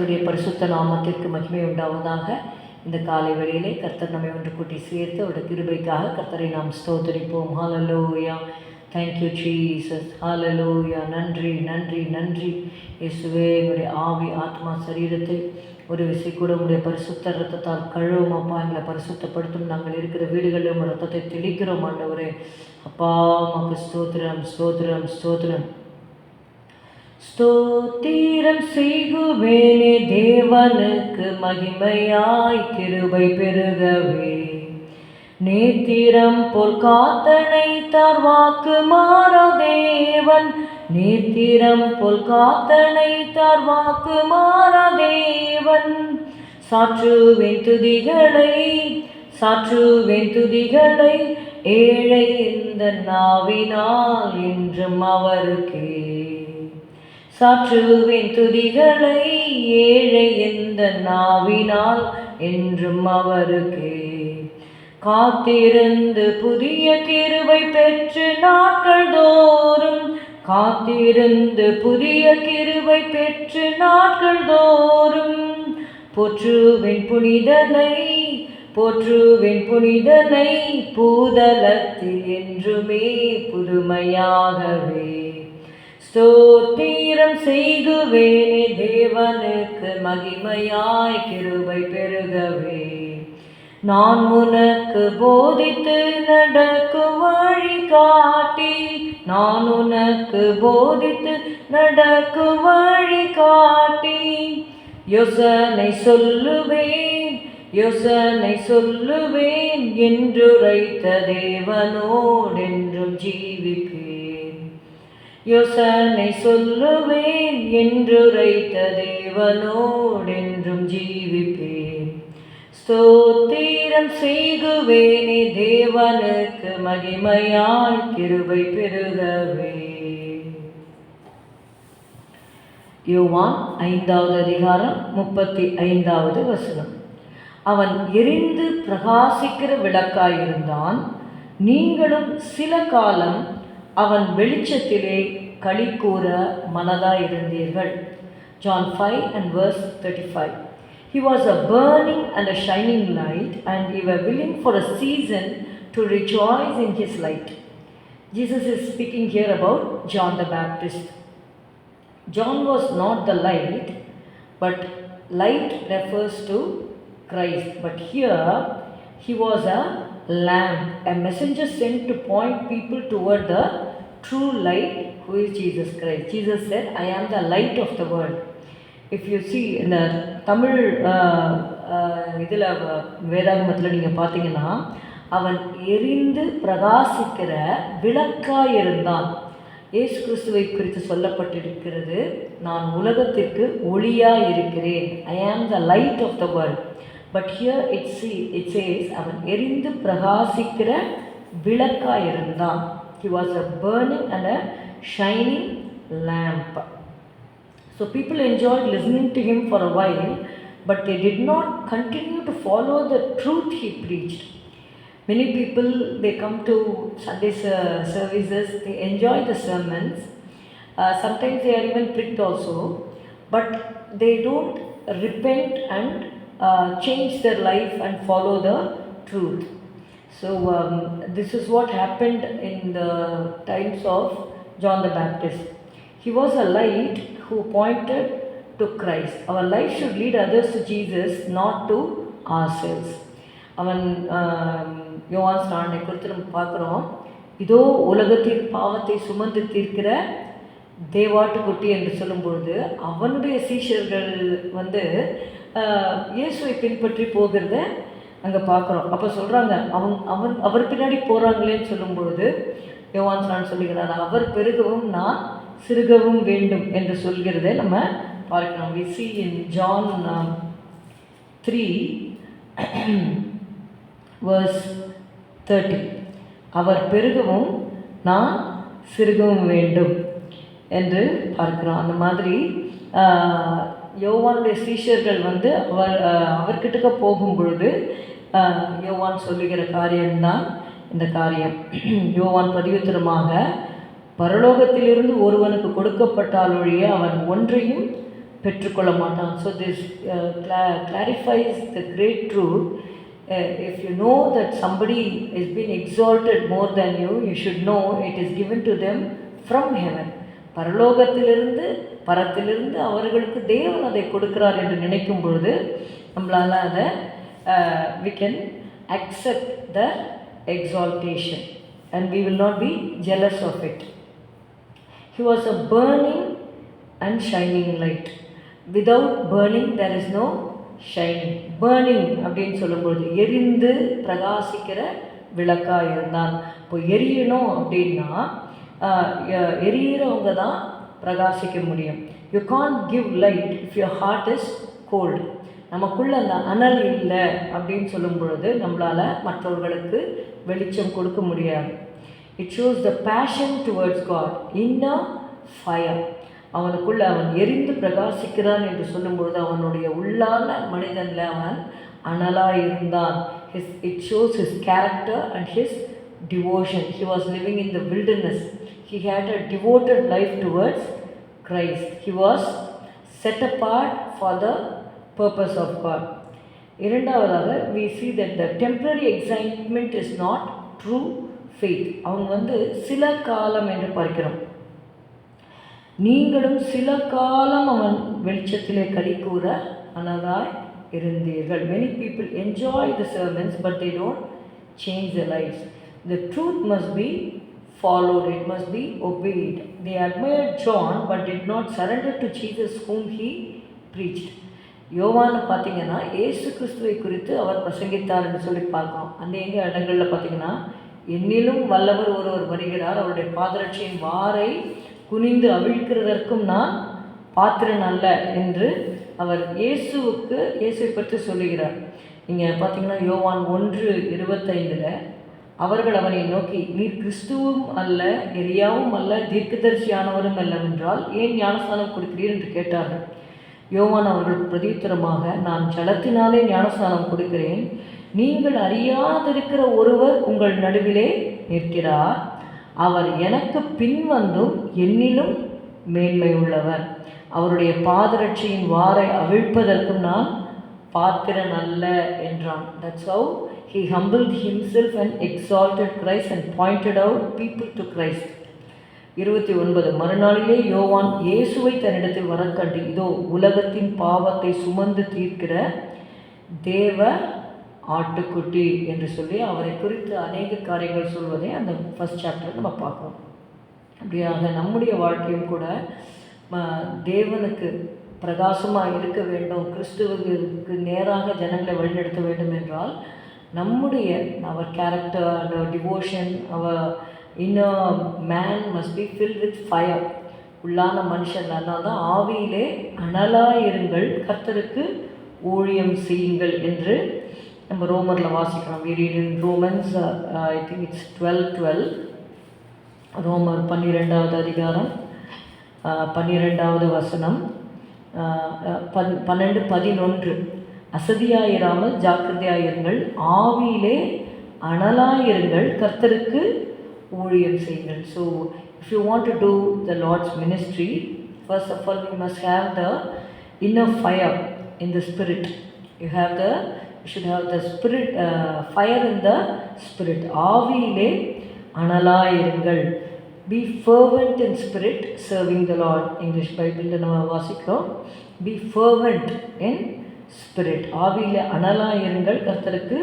கர்த்தருடைய பரிசுத்த நாமத்திற்கு மகிமை உண்டாவதாக. இந்த காலை வேளையிலே கர்த்தர் நம்மை ஒன்று கூட்டி சேர்த்து அவருடைய கிருபைக்காக கர்த்தரை நாம் ஸ்தோத்தரிப்போம். Hallelujah thank you Jesus hallelujah நன்றி நன்றி நன்றி. இயேசுவே எங்களுடைய ஆவி ஆத்மா சரீரத்தை ஒரு விசை கூட உங்களுடைய பரிசுத்த ரத்தத்தால் கழுவும். அப்பா எங்களை பரிசுத்தப்படுத்தும். நாங்கள் இருக்கிற வீடுகளில் உங்கள் ரத்தத்தை தெளிக்கிறோம் ஆண்டவரே. அப்பா மக்கு ஸ்தோத்திரம் ஸ்தோத்திரம் ஸ்தோத்திரம். ஸ்தோத்திரம் செய்குவேனே தேவனுக்கு மகிமையாய் கிருபை பெருகவே. நேத்திரம் பொற்காத்தனை தார் வாக்கு தேவன். நேத்திரம் பொற்காத்தனை தார் வாக்கு மாறா தேவன். சாற்றுவேன் துதிகளை சாற்றுவேன் துதிகளை ஏழை இந்த நாவினால் என்றும் அவருக்கே. சாற்றுவேன் துதிகளை ஏழை எந்த நாவினால் என்றும் அவருக்கே. காத்திருந்து புதிய கிருவை பெற்று நாட்கள் தோறும் காத்திருந்து புதிய கிருவை பெற்று நாட்கள் தோறும் போற்றுவேன் புனிதனை போற்றுவேன் புனிதனை பூதலத்தில் என்றுமே புதுமையாகவே. ஸ்தோத்திரம் செய்குவேனே தேவனுக்கு மகிமையாய் கிருபை பெருகவே. நான் உனக்கு போதித்து நடக்கும் வழி காட்டி நான் உனக்கு போதித்து நடக்கும் வழி காட்டி. யோசனை சொல்லுவேன் யோசனை சொல்லுவேன் என்றுரைத்த தேவனோடென்றும் ஜீவிப்பேன். யோசனை சொல்லுவேன் என்றுரைத்த தேவனோடென்றும் ஜீவிப்பேன். ஸ்தோத்திரம் செய்குவேனே தேவனுக்கு மகிமையாய் கிருபை பெருகவே. யோவான் ஐந்தாவது அதிகாரம் முப்பத்தி ஐந்தாவது வசனம். அவன் எரிந்து பிரகாசிக்கிற விளக்காயிருந்தான். நீங்களும் சில காலம் அவன் வெளிச்சத்திலே களி கூற மனதாயிருந்தீர்கள் John five and verse thirty five He was a burning and a shining light, and we were willing for a season to rejoice in his light. Jesus is speaking here about John the Baptist. John was not the light, but light refers to Christ. But here he was a lamp, a messenger sent to point people toward the true light, who is Jesus Christ. Jesus said, I am the light of the world. If you see இந்த தமிழ் இதில் வேதாகமத்தில் நீங்கள் பார்த்தீங்கன்னா அவன் எரிந்து பிரகாசிக்கிற விளக்காய் இருந்தான் இயேசு கிறிஸ்துவை குறித்து சொல்லப்பட்டிருக்கிறது நான் உலகத்திற்கு ஒளியாக இருக்கிறேன் I am the light of the world But here it see it says அவன் எரிந்து பிரகாசிக்கிற விளக்காய் இருந்தான் he was a burning and a shining lamp So people enjoyed listening to him for a while, but they did not continue to follow the truth he preached. Many people they come to Sunday ser- services, they enjoy the sermons. Uh, sometimes they are even pricked also, but they don't repent and uh, change their life and follow the truth. So um, this is what happened in the times of John the Baptist. He was a light who pointed to Christ. Our life should lead others to Jesus, not to ourselves. அவன் யோவான் ஸ்நானை குறித்து நம்ம பார்க்குறோம் இதோ உலகத்தின் பாவத்தை சுமந்து தீர்க்கிற தேவாட்டுக்குட்டி என்று சொல்லும்பொழுது அவனுடைய சீஷர்கள் வந்து இயேசுவை பின்பற்றி போகிறத அங்கே பார்க்குறோம். அப்போ சொல்கிறாங்க அவன் அவன் அவர் பின்னாடி போகிறாங்களேன்னு சொல்லும்பொழுது யோவான் சான் சொல்லுகிறார் அவர் பெருகவும் நான் சிறுகவும் வேண்டும் என்று சொல்கிறதே நம்ம பார்க்கிறோம். We see in John three verse thirty அவர் பெருகவும் நான் சிறுகவும் வேண்டும் என்று பார்க்கிறோம். அந்த மாதிரி யோவானுடைய சீஷர்கள் வந்து அவர் அவர்கிட்ட போகும் பொழுது யோவான் சொல்லுகிற காரியம்தான் இந்த காரியம். யோவான் பதிவுத்திரமாக பரலோகத்திலிருந்து ஒருவனுக்கு கொடுக்கப்பட்டால் ஒழிய அவன் ஒன்றையும் பெற்றுக்கொள்ள மாட்டான். So this clarifies the great truth if you know that somebody is been exalted more than you you should know it is given to them from heaven பரலோகத்திலிருந்து பரத்திலிருந்து அவர்களுக்கு தேவன் அதை கொடுக்கிறார் என்று நினைக்கும் பொழுது நம்மளால் அதை we can accept the exaltation and we will not be jealous of it he was a burning and shining light without burning there is no shining burning அப்படின்னு சொல்லும்பொழுது எரிந்து பிரகாசிக்கிற விளக்காக இருந்தான். இப்போ எரியணும் அப்படின்னா எரியிறவங்க தான் பிரகாசிக்க முடியும். You can't give light if your heart is cold நமக்குள்ள அந்த அனல் இல்லை அப்படின்னு சொல்லும் பொழுது நம்மளால் மற்றவர்களுக்கு வெளிச்சம் கொடுக்க முடியாது. It shows the passion towards God இன்னும் ஃபயர் அவனுக்குள்ள அவன் எரிந்து பிரகாசிக்கிறான் என்று சொல்லும்பொழுது அவனுடைய உள்ளான மனிதனில் அவன் அனலாக இருந்தான். His it shows his character and his devotion he was living in the wilderness He had a devoted life towards Christ. He was set apart for the purpose of God. இரண்டாவதாக we see that the temporary excitement is not true faith அவங்க வந்து சில காலம் என்று பார்க்கிறோம் நீங்களும் சில காலம் அவன் வெளிச்சத்திலே கலிக்கூற அனதாய் இருந்தீர்கள் many people enjoy the sermons but they don't change the life the truth must be followed, it must be obeyed. They admired John but did not surrender to Jesus whom he preached. யோவான் பார்த்தீங்கன்னா ஏசு கிறிஸ்துவை குறித்து அவர் பிரசங்கித்தார்னு என்று சொல்லி பார்க்கலாம் அந்த எங்க இடங்களில் பார்த்தீங்கன்னா என்னிலும் வல்லவர் ஒருவர் வருகிறார் அவருடைய பாதரட்சியின் வாரை குனிந்து அவிழ்க்கிறதற்கும் நான் பாத்திரன் அல்ல என்று அவர் இயேசுவுக்கு இயேசுவை பற்றி சொல்லுகிறார் நீங்கள் பார்த்தீங்கன்னா யோவான் ஒன்று இருபத்தைந்தில் அவர்கள் அவனை நோக்கி நீர் கிறிஸ்துவும் அல்ல எரியாவும் அல்ல தீர்க்கதரிசியானவரும் அல்லவென்றால் ஏன் ஞானஸ்தானம் கொடுக்கிறீர்? என்று கேட்டார்கள். யோவான் அவர்கள் பிரதித்திரமாக நான் ஜலத்தினாலே ஞானஸ்தானம் கொடுக்கிறேன். நீங்கள் அறியாதிருக்கிற ஒருவர் உங்கள் நடுவிலே நிற்கிறார். அவர் எனக்கு பின்வந்தும் என்னிலும் மேன்மை உள்ளவர். அவருடைய பாதரட்சியின் வாரை அவிழ்ப்பதற்கும் நான் பாத்திரன் அல்ல என்றான். That's how he humbled himself and exalted Christ and pointed out people to Christ. இருபத்தி ஒன்பது மறுநாளிலே யோவான் இயேசுவை தன்னிடத்தில் வரக்கண்டு இதோ உலகத்தின் பாவத்தை சுமந்து தீர்க்கிற தேவ ஆட்டுக்குட்டி என்று சொல்லி அவரை குறித்து அநேக காரியங்கள் சொல்வதை அந்த ஃபஸ்ட் சாப்டர் நம்ம பார்க்குறோம் அப்படியாக நம்முடைய வாழ்க்கையும் கூட தேவனுக்கு பிரகாசமாக இருக்க வேண்டும் கிறிஸ்துவுக்கு நேராக ஜனங்களை வழிநடத்த வேண்டும் என்றால் நம்முடைய அவர் கேரக்டர் அவர் devotion our inner man must be fill with fire உள்ளான மனுஷன் அதனால தான் ஆவியிலே அனலாயிருங்கள் கர்த்தருக்கு ஊழியம் செய்யுங்கள் என்று நம்ம ரோமரில் வாசிக்கிறோம். We Romans I think it's twelve twelve ரோமர் பன்னிரெண்டாவது அதிகாரம் uh, பன்னிரெண்டாவது வசனம் uh, uh, பன் பன்னெண்டு பதினொன்று. அசதியாயிராமல் ஜாக்கிரதையாயிருங்கள். ஆவியிலே அனலாயிருங்கள். கர்த்தருக்கு ஊழியம் செய்யுங்கள். So if you want to do the Lord's ministry first of all you must have the inner fire in the spirit you have the you should have the spirit fire in the spirit ஆவியிலே அனலாயிருங்கள். Be fervent in spirit serving the Lord English பைபிளில் நம்ம வாசிக்கிறோம். B fervent in spirit ஆவியில் அனலாக இருங்கள் கர்த்தருக்கு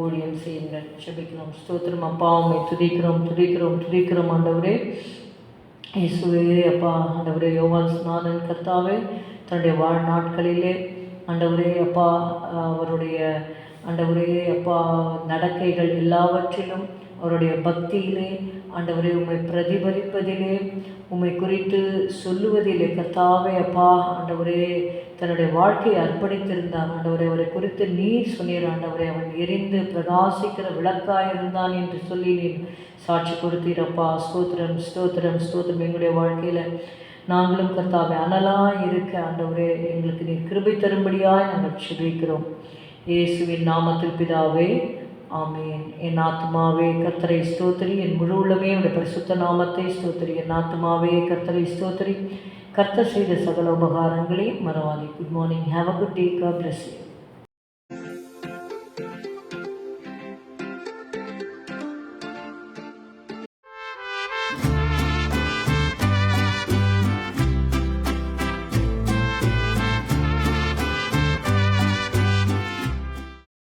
ஊழியம் செய்யுங்கள். செபிக்கிறோம் ஸ்தோத்திரம். அப்பா உண்மை துதிக்கிறோம். துதிக்கிறோம். துதிக்கிறோம் ஆண்டவரே. இயேசுவே அப்பா ஆண்டவரே யோவான் ஸ்நாதன் கர்த்தாவே தன்னுடைய வாழ்நாட்களிலே ஆண்டவரே அப்பா அவருடைய ஆண்டவரே அப்பா நடக்கைகள் எல்லாவற்றிலும் அவருடைய பக்தியிலே ஆண்டவரே உம்மை பிரதிபலிப்பதிலே உம்மை குறித்து சொல்லுவதிலே கர்த்தாவே அப்பா ஆண்டவரே தன்னுடைய வாழ்க்கையை அர்ப்பணித்திருந்தான் ஆண்டவரே அவரை குறித்து நீர் சொன்னீர். ஆண்டவரே அவன் எரிந்து பிரகாசிக்கிற விளக்காய் இருந்தான் என்று சொல்லி நீர் சாட்சி கொடுத்தீரப்பா ஸ்தோத்திரம் ஸ்தோத்திரம் ஸ்தோத்திரம். எங்களுடைய வாழ்க்கையில் நாங்களும் கர்த்தாவை அனலாக இருக்க ஆண்டவரே எங்களுக்கு நீர் கிருபை தரும்படியாக நாங்கள் சுபிக்கிறோம் இயேசுவின் நாமத்தில் பிதாவே ஆமேன். என் ஆத்மாவே கர்த்தரை ஸ்தோத்திரி. என் முழு உள்ளமே உடைய பரிசுத்த நாமத்தை ஸ்தோத்திரி. என் ஆத்மாவே கர்த்தரை ஸ்தோத்திரி. கர்த்தர் செய்த சகல உபகாரங்களையும் மறவாதி. Good morning have a good day God bless you